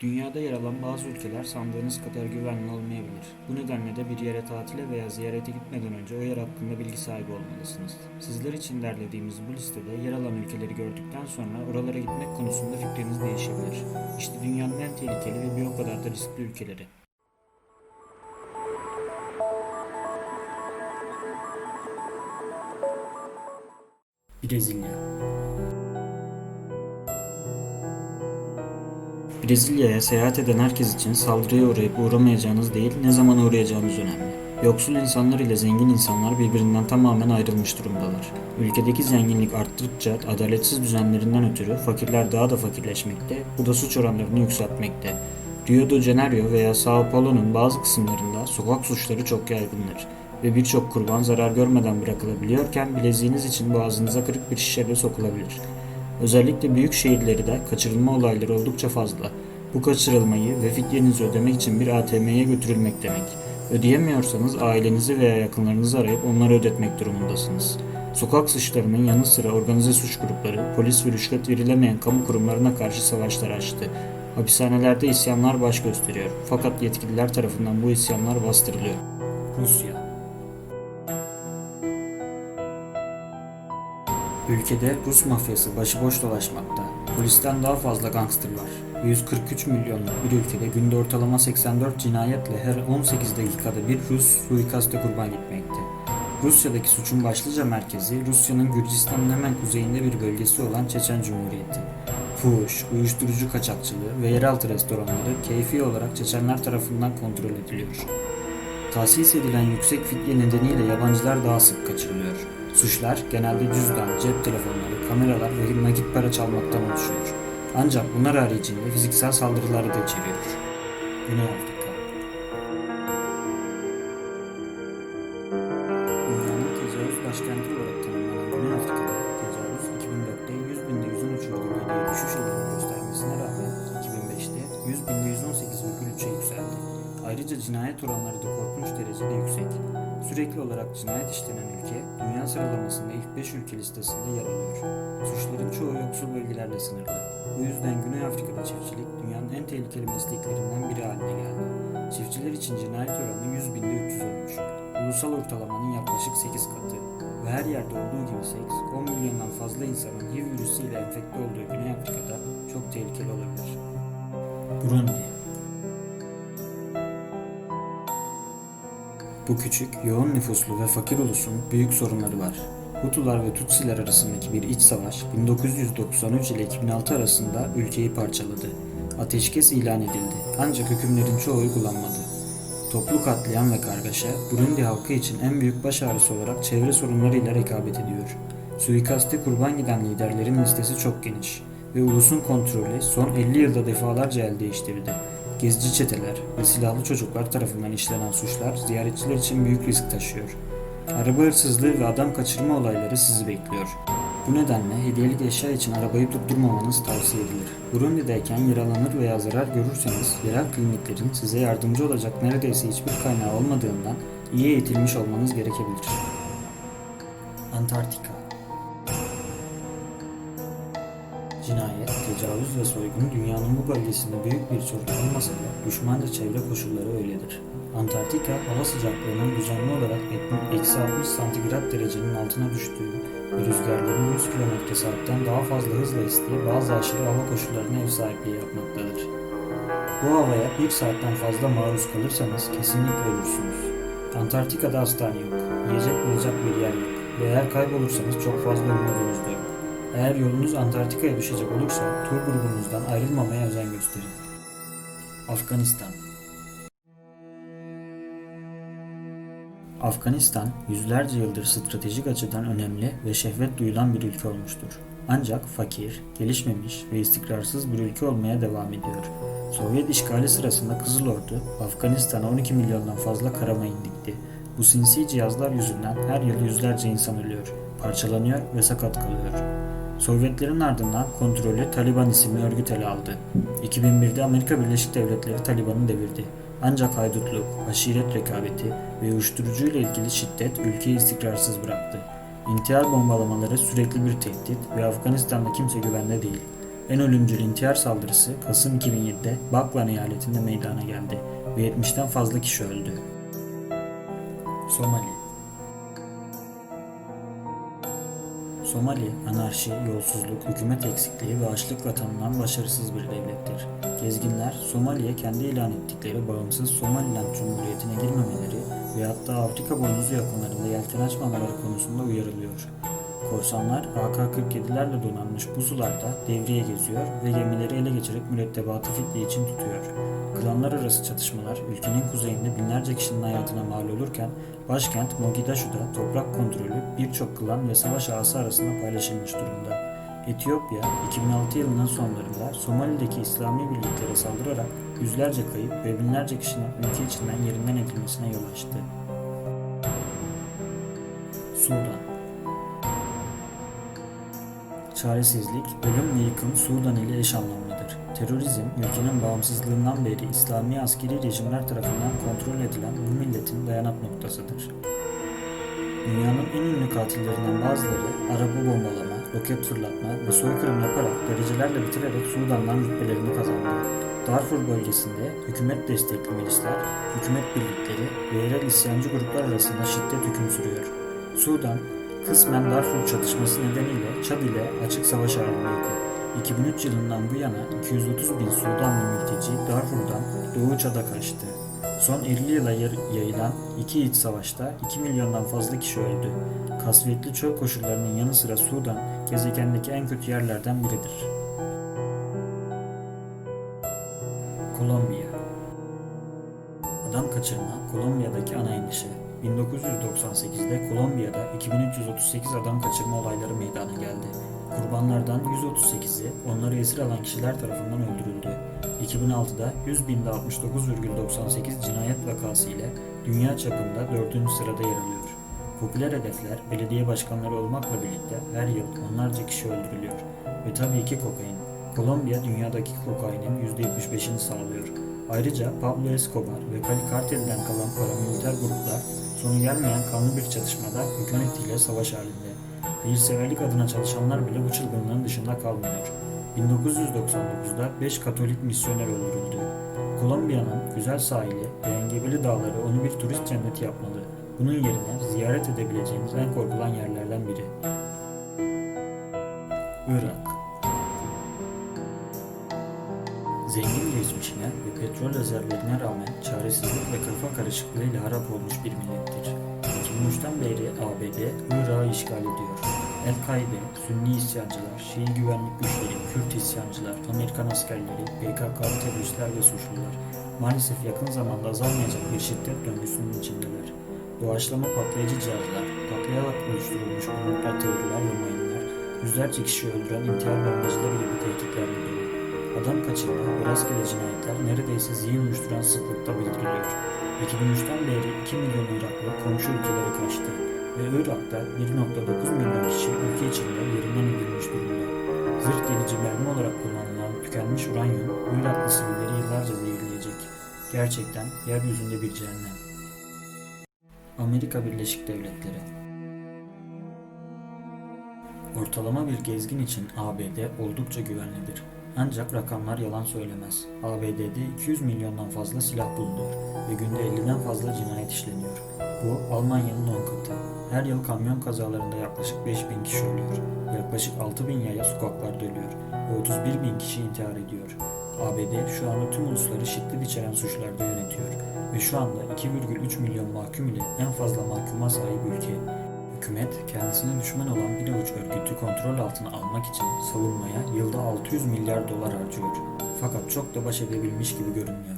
Dünyada yer alan bazı ülkeler sandığınız kadar güvenli olmayabilir. Bu nedenle de bir yere tatile veya ziyarete gitmeden önce o yer hakkında bilgi sahibi olmalısınız. Sizler için derlediğimiz bu listede yer alan ülkeleri gördükten sonra oralara gitmek konusunda fikriniz değişebilir. İşte dünyanın en tehlikeli ve bir o kadar da riskli ülkeleri. Brezilya Brezilya'ya seyahat eden herkes için saldırıya uğrayıp uğramayacağınız değil, ne zaman uğrayacağınız önemli. Yoksul insanlar ile zengin insanlar birbirinden tamamen ayrılmış durumdalar. Ülkedeki zenginlik arttıkça adaletsiz düzenlerinden ötürü fakirler daha da fakirleşmekte, bu da suç oranlarını yükseltmekte. Rio de Janeiro veya Sao Paulo'nun bazı kısımlarında sokak suçları çok yaygındır ve birçok kurban zarar görmeden bırakılabiliyorken bileziğiniz için boğazınıza kırık bir şişeyle sokulabilir. Özellikle büyük şehirlerde kaçırılma olayları oldukça fazla. Bu kaçırılmayı ve fidyenizi ödemek için bir ATM'ye götürülmek demek. Ödeyemiyorsanız ailenizi veya yakınlarınızı arayıp onları ödetmek durumundasınız. Sokak suçlarının yanı sıra organize suç grupları, polis ve rüşvet verilemeyen kamu kurumlarına karşı savaşlar açtı. Hapishanelerde isyanlar baş gösteriyor. Fakat yetkililer tarafından bu isyanlar bastırılıyor. Rusya Ülkede Rus mafyası başıboş dolaşmakta. Polisten daha fazla gangster var. 143 milyonluk bir ülkede günde ortalama 84 cinayetle her 18 dakikada bir Rus suikaste kurban gitmekte. Rusya'daki suçun başlıca merkezi Rusya'nın Gürcistan'ın hemen kuzeyinde bir bölgesi olan Çeçen Cumhuriyeti. Fuhuş, uyuşturucu kaçakçılığı ve yeraltı restoranları keyfi olarak Çeçenler tarafından kontrol ediliyor. Tahsis edilen yüksek fidye nedeniyle yabancılar daha sık kaçırılıyor. Suçlar genelde cüzdan, cep telefonları, kameralar ve nakit para çalmaktan oluşuyor. Ancak bunlar haricinde fiziksel saldırıları da içeriyor. Güney Afrika Dünyanın tecavüz başkenti olarak tanımlanan Güney Afrika'da tecavüz 2004'te 100 binde 113,7'ye düşüş oranı göstermesine rağmen 2005'te 100 binde 118,3'e yükseldi. Ayrıca cinayet oranları da korkunç derecede yüksek. Sürekli olarak cinayet işlenen ülke, dünya sıralamasında ilk 5 ülke listesinde yer alıyor. Suçların çoğu yoksul bölgelerle sınırlı. Bu yüzden Güney Afrika'da çiftçilik dünyanın en tehlikeli mesleklerinden biri haline geldi. Çiftçiler için cinayet oranı 100 binde 300 olmuş. Ulusal ortalamanın yaklaşık 8 katı. Ve her yerde olduğu gibi seks, 10 milyondan fazla insanın HIV virüsüyle enfekte olduğu Güney Afrika'da çok tehlikeli olabilir. Burundi Bu küçük, yoğun nüfuslu ve fakir ulusun büyük sorunları var. Hutular ve Tutsiler arasındaki bir iç savaş 1993 ile 2006 arasında ülkeyi parçaladı. Ateşkes ilan edildi ancak hükümlerin çoğu uygulanmadı. Toplu katliam ve kargaşa Burundi halkı için en büyük baş ağrısı olarak çevre sorunlarıyla rekabet ediyor. Suikaste kurban giden liderlerin listesi çok geniş ve ulusun kontrolü son 50 yılda defalarca el değiştirdi. Gezici çeteler ve silahlı çocuklar tarafından işlenen suçlar ziyaretçiler için büyük risk taşıyor. Araba hırsızlığı ve adam kaçırma olayları sizi bekliyor. Bu nedenle hediyelik eşya için arabayı tutturmamanız tavsiye edilir. Burundi'deyken yaralanır veya zarar görürseniz yerel kliniklerin size yardımcı olacak neredeyse hiçbir kaynağı olmadığından iyi eğitilmiş olmanız gerekebilir. Antarktika Cinayet, tecavüz ve soygun dünyanın bu bölgesinde büyük bir sorun olmasa da düşmanca çevre koşulları öyledir. Antarktika hava sıcaklığının düzenli olarak eksi 60 santigrat derecenin altına düştüğü ve rüzgarların 100 km saatten daha fazla hızla estiği bazı aşırı hava koşullarına ev sahipliği yapmaktadır. Bu havaya bir saatten fazla maruz kalırsanız kesinlikle ölürsünüz. Antarktika'da hastane yok, yiyecek bulacak bir yer yok ve eğer kaybolursanız çok fazla umudunuz. Eğer yolunuz Antarktika'ya düşecek olursa tur grubunuzdan ayrılmamaya özen gösterin. Afganistan Afganistan yüzlerce yıldır stratejik açıdan önemli ve şehvet duyulan bir ülke olmuştur. Ancak fakir, gelişmemiş ve istikrarsız bir ülke olmaya devam ediyor. Sovyet işgali sırasında Kızıl Ordu Afganistan'a 12 milyondan fazla karamayın dikti. Bu sinsi cihazlar yüzünden her yıl yüzlerce insan ölüyor, parçalanıyor ve sakat kalıyor. Sovyetlerin ardından kontrolü Taliban isimli örgüt ele aldı. 2001'de Amerika Birleşik Devletleri Taliban'ı devirdi. Ancak haydutluk, aşiret rekabeti ve uyuşturucu ile ilgili şiddet ülkeyi istikrarsız bıraktı. İntihar bombalamaları sürekli bir tehdit ve Afganistan'da kimse güvende değil. En ölümcül intihar saldırısı Kasım 2007'de Baklan eyaletinde meydana geldi ve 70'ten fazla kişi öldü. Somali Somali, anarşi, yolsuzluk, hükümet eksikliği ve açlıkla tanınan başarısız bir devlettir. Gezginler, Somali'ye kendi ilan ettikleri bağımsız Somaliland Cumhuriyeti'ne girmemeleri ve hatta Afrika boynuzu yakınlarında yelken açmamaları konusunda uyarılıyor. Korsanlar AK-47'lerle donanmış bu sularda devriye geziyor ve gemileri ele geçirip mürettebatı fitne için tutuyor. Klanlar arası çatışmalar ülkenin kuzeyinde binlerce kişinin hayatına mal olurken başkent Mogadishu'da toprak kontrolü birçok klan ve savaş ağası arasında paylaşılmış durumda. Etiyopya 2006 yılının sonlarında Somali'deki İslami birliklere saldırarak yüzlerce kayıp ve binlerce kişinin ülke içinden yerinden edilmesine yol açtı. Sudan Çaresizlik, ölüm ve yıkım Sudan ile eş anlamlıdır. Terörizm, ülkenin bağımsızlığından beri İslami askeri rejimler tarafından kontrol edilen bu milletin dayanak noktasıdır. Dünyanın en ünlü katillerinden bazıları araba bombalama, roket fırlatma ve soykırım yaparak derecelerle bitirerek Sudan'dan rütbelerini kazandı. Darfur bölgesinde hükümet destekli milisler, hükümet birlikleri ve yerel isyancı gruplar arasında şiddet hüküm sürüyor. Sudan, kısmen Darfur çatışması nedeniyle Çad ile açık savaş halindeydi. 2003 yılından bu yana 230 bin Sudanlı mülteci Darfur'dan Doğu Çad'a kaçtı. Son 50 yıla yayılan iki iç savaşta 2 milyondan fazla kişi öldü. Kasvetli çöl koşullarının yanı sıra Sudan, gezegendeki en kötü yerlerden biridir. Kolombiya Adam kaçırma Kolombiya'daki ana endişe. 1998'de Kolombiya'da 2338 adam kaçırma olayları meydana geldi. Kurbanlardan 138'i onları esir alan kişiler tarafından öldürüldü. 2006'da 100 binde 69,98 cinayet vakası ile dünya çapında 4. sırada yer alıyor. Popüler hedefler belediye başkanları olmakla birlikte her yıl onlarca kişi öldürülüyor. Ve tabii ki kokain. Kolombiya dünyadaki kokainin %75'ini sağlıyor. Ayrıca Pablo Escobar ve Cali Kartel'den kalan paramiliter gruplar sonu gelmeyen kanlı bir çatışmada hükümetiyle savaş halinde. Hayırseverlik adına çalışanlar bile bu çılgınlığın dışında kalmıyor. 1999'da 5 Katolik misyoner öldürüldü. Kolombiya'nın güzel sahili ve engebeli dağları onu bir turist cenneti yapmalı. Bunun yerine ziyaret edebileceğiniz en korkulan yerlerden biri. Irak Zengin geçmişine ve petrol rezervlerine rağmen çaresizlik ve kafa karışıklığıyla harap olmuş bir millettir. 2003'ten beri ABD Irak'ı işgal ediyor. El-Kaide, Sünni isyancılar, Şii güvenlik güçleri, Kürt isyancılar, Amerikan askerleri, PKK'lı teröristler ve suçlular maalesef yakın zamanda azalmayacak bir şiddet döngüsünün içindeler. Doğaçlama patlayıcı cihazlar, patlayarak oluşturulmuş umutlar teoriler ve mayınlar, yüzlerce kişi öldüren intihar bombacıları gibi tehditlerle. Adam kaçırma ve rastgele cinayetler neredeyse zihin uyuşturan sıklıkta bildiriliyor. 2003'ten beri 2 milyon Iraklı komşu ülkelere kaçtı ve Irak'ta 1.9 milyon kişi ülke içinde yerinden edilmiş durumda. Zırh delici mermi olarak kullanılan tükenmiş uranyum Iraklı sivilleri yıllarca zehirleyecek. Gerçekten yeryüzünde bir cehennem. Amerika Birleşik Devletleri Ortalama bir gezgin için ABD oldukça güvenlidir. Ancak rakamlar yalan söylemez. ABD'de 200 milyondan fazla silah bulunuyor ve günde 50'den fazla cinayet işleniyor. Bu Almanya'nın 10 katı. Her yıl kamyon kazalarında yaklaşık 5000 kişi ölüyor. Yaklaşık 6000 yaya sokaklarda ölüyor ve 31 bin kişi intihar ediyor. ABD şu anda tüm ulusları şiddet içeren suçlarda yönetiyor ve şu anda 2,3 milyon mahkum ile en fazla mahkuma sahip ülke. Hükümet kendisine düşman olan bir avuç örgütü kontrol altına almak için savunmaya yılda 600 milyar dolar harcıyor. Fakat çok da baş edebilmiş gibi görünmüyor.